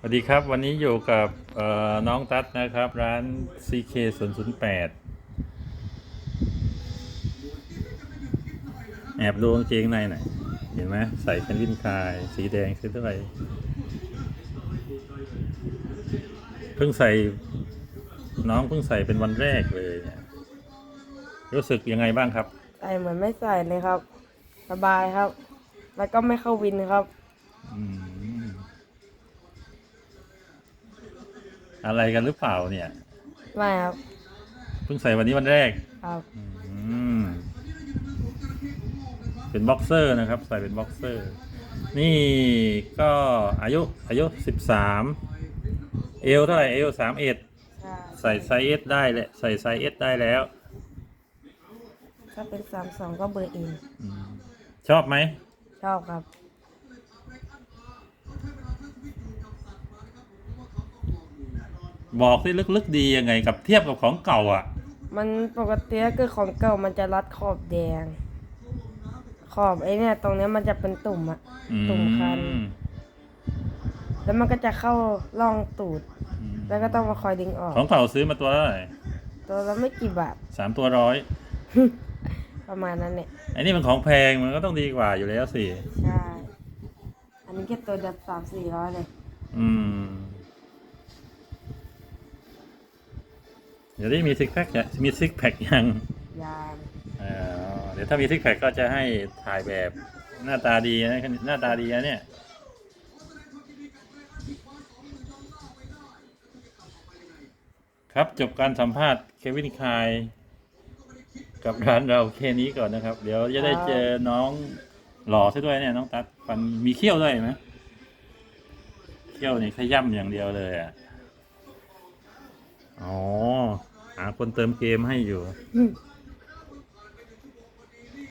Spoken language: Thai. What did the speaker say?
สวัสดีครับวันนี้อยู่กับเอ่อน้องตั๊ดนะครับ ร้าน CK 0 0 8 แอบดูกางเกงในหน่อยเห็นไหมใส่แคนวินคาย สีแดงซื้อด้วยเพิ่งใส่ น้องเพิ่งใส่เป็นวันแรกเลยเนี่ยรู้สึกยังไงบ้างครับ ใส่เหมือนไม่ใส่เลยครับ สบายครับ แล้วก็ไม่เข้าวินครับ อืม อะไรกันหรือเปล่าเนี่ย ไม่ครับ เพิ่งใส่วันนี้วันแรก ครับ อืม เป็นบ็อกเซอร์นะครับ ใส่เป็นบ็อกเซอร์ นี่ก็อายุอายุสิบสามเอลเท่าไหร่เอลสามเอ็ดใช่ใส่ไซส์เอสได้แหละใส่ไซส์เอสได้แล้ว ถ้าเป็นสามสองก็เบอร์เองอืมชอบไหม ชอบครับ บอกที่ลึกๆดียังไงกับเทียบกับของเก่าอะ มันปกติถ้าเกิดของเก่ามันจะรัดขอบแดง ขอบไอ้เนี่ย ตรงเนี้ยมันจะเป็นตุ่มอะอืตุ่มคันมแล้วมันก็จะเข้าร่องตูดแล้วก็ต้องมาคอยดึงออก ของเก่าซื้อมาตัวเท่าไหร่ตัวละไม่กี่บาทสามตัวร้อยประมาณนั้นเนี่ยไอ้นี่มันของแพงมันก็ต้องดีกว่าอยู่แล้วสิ ใช่ อันนี้แค่ตัวเดียวสามสี่ร้อยเลย อืม เดี๋ยวนี้มีซิกแพคมีซิกแพคยังยางเอ่อเดี๋ยวถ้ามีซิกแพคก็จะให้ถ่ายแบบหน้าตาดีนะหน้าตาดีนะเนี่ยครับจบการสัมภาษณ์เควินคายกับร้านเราแค่นี้ก่อนนะครับ เดี๋ยวจะได้เจอน้องหล่อซะด้วยเนี่ยน้องตัดฟันมีเขี้ยวด้วยไหมเขี้ยวนี่ขย่ำอย่างเดียวเลยอะอ๋อ หาคนเติมเกมให้อยู่